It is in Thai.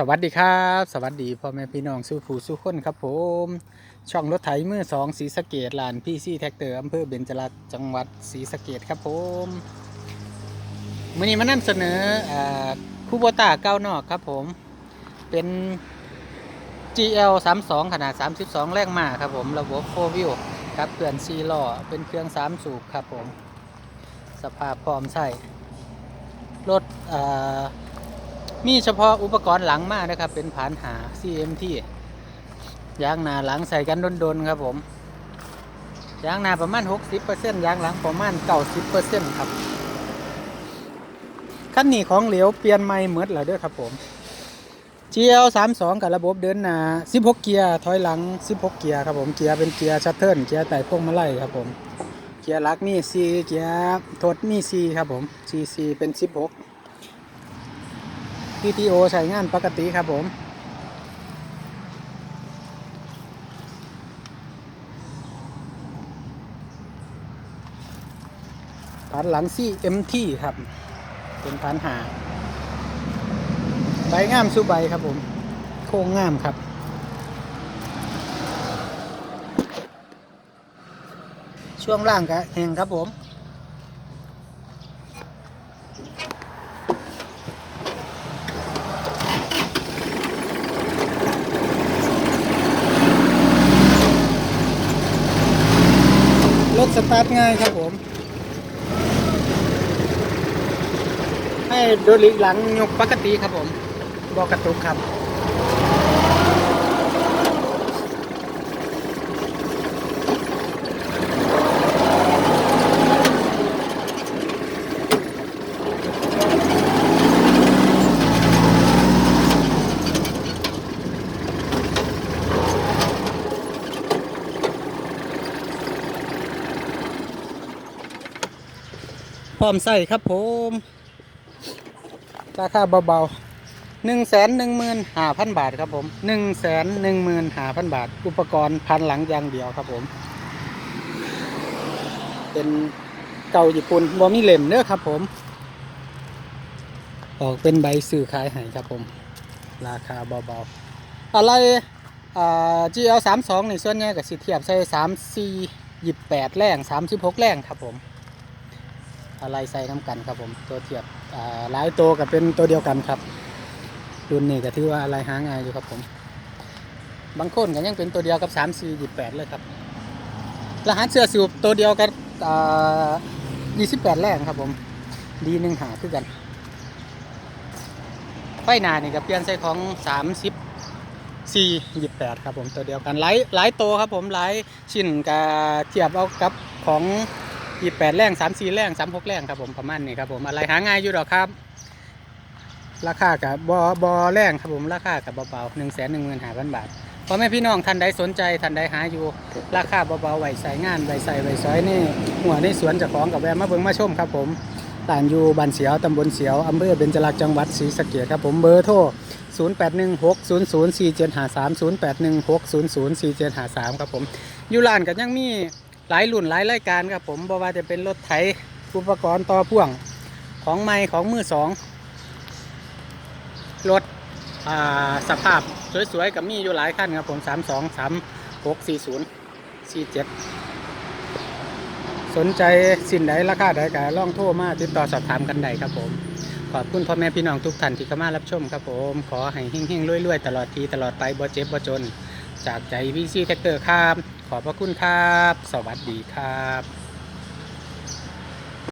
สวัสดีครับ สวัสดีพ่อแม่พี่น้องสู้ผู้สู้คนครับผม ช่องรถไถมือสองสีสะเกตลานพี่ซี่แท็กเตอร์อำเภอเบญจรัตน์จังหวัดศรีสะเกดครับผมมื่อนี้มานำเสนอคูโบต้าเก้านอกครับผม เป็น GL 32 ขนาด 32 แรงมาครับผม ระบบ4 w ิวครับเปลี่ยนซีล้อเป็นเครื่อง 3 สูบครับผม สภาพพร้อมใช้รถอ่า มีเฉพาะอุปกรณ์หลังมากนะครับ เป็นผานหา CMT ยางหนาหลังใส่กันดนๆครับผม ยางหนาประมาณ 60%ยางหลังประมาณ 90%ครับคันนี้ของเหลวเปลี่ยนใหม่เหมือนแล้วเด้อครับผม GL 32กับระบบเดินหน้า16 เกียร์ถอยหลัง 16 เกียร์ครับผมเกียร์เป็นเกียร์ชัตเทิลเกียร์ไต่พวงมาลัยครับผมเกียร์ลักมี C เกียร์ทดมี C ครับผม CC เป็น 16 PTO ใช้งานปกติครับผมผ่านหลังซี่ MT ครับ เป็นผ่านหาใบงามสุใบครับผม โค้งงามครับ ช่วงล่างก็แหงครับผม สตาร์ทง่ายครับผม ให้โดลิหลังยกปกติครับผมบอกกระตุกครับ ร้อมใส่ครับผม ราคาเบาๆหนึ่งแสนหนึ่งหมื่นห้าพันบาทครับผมหนึ่งแสนหนึ่งหมื่นห้าพันบาท อุปกรณ์พันหลังอย่างเดียวครับผม เป็นเก่าญี่ปุ่นบ่มีเล่มเด้อครับผม ออกเป็นใบสื่อขายให้ครับผม ราคาเบาๆ อะไรอ่า GL 3 2นี่ส่วนใหญ่กับสิเทียบใส่3 4 28 แรง 36 แรงครับผม อะไรใส่น้ำกันครับผมตัวเทียบหลายตัวกับเป็นตัวเดียวกันครับรุ่นนี้ก็ถือว่าอะไรหาง่ายอยู่ครับผม บางคนก็ยังเป็นตัวเดียวกับ 3 4 28 เลยครับรหัสเสื้อสูบตัวเดียวกับอ่า28 แรงครับผมดีหนึ่งหาคือกันไฟหนานี่ก็เปลี่ยนใส่ของ 30 4 28 ครับผมตัวเดียวกันหลายหลายตัวครับผมหลายชิ้นก็เทียบเอากับของ 28แปดแรง34แรง36แรงครับผมประมาณนี้ครับผมอะไรหาง่ายอยู่ดอกครับ ราคากับบอบอแรงครับผมราคากับเบาๆ1 1 5 0 0 0บาทพ่อแม่พี่น้องท่านใดสนใจท่านใดหาอยู่ ราคาเบาๆไหวใส่งานไหวใส่ไหว้ซอยนี่หัวในสวนจ้าของกับแวะมาเบิ่งมาชมครับผมต่านอยู่บ้านเสียวตำบลเสียวอำเภอเบญจรักษณ์จังหวัดศรีสะเกษครับผมเบอร์โทร 0816004753 0816004753 ครับผมอยู่ร้านกันยังมี หลายรุ่นหลายรายการครับผมบ่ว่าจะเป็นรถไถอุปกรณ์ต่อพ่วงของไม้ของมือสองรถสภาพสวยๆกับมีอยู่หลายคันครับผม32 36 40 47สนใจสินใดราคาใดก็ลองโทรมาติดต่อสอบถามกันได้ครับผม ขอบคุณพ่อแม่พี่น้องทุกท่านที่เข้ามารับชมครับผม ขอให้เฮงๆรวยๆ ตลอดปีตลอดไปบ่เจ็บบ่จน จากใจวิซีแท็กเตอร์ครับ ขอบพระคุณครับ สวัสดีครับ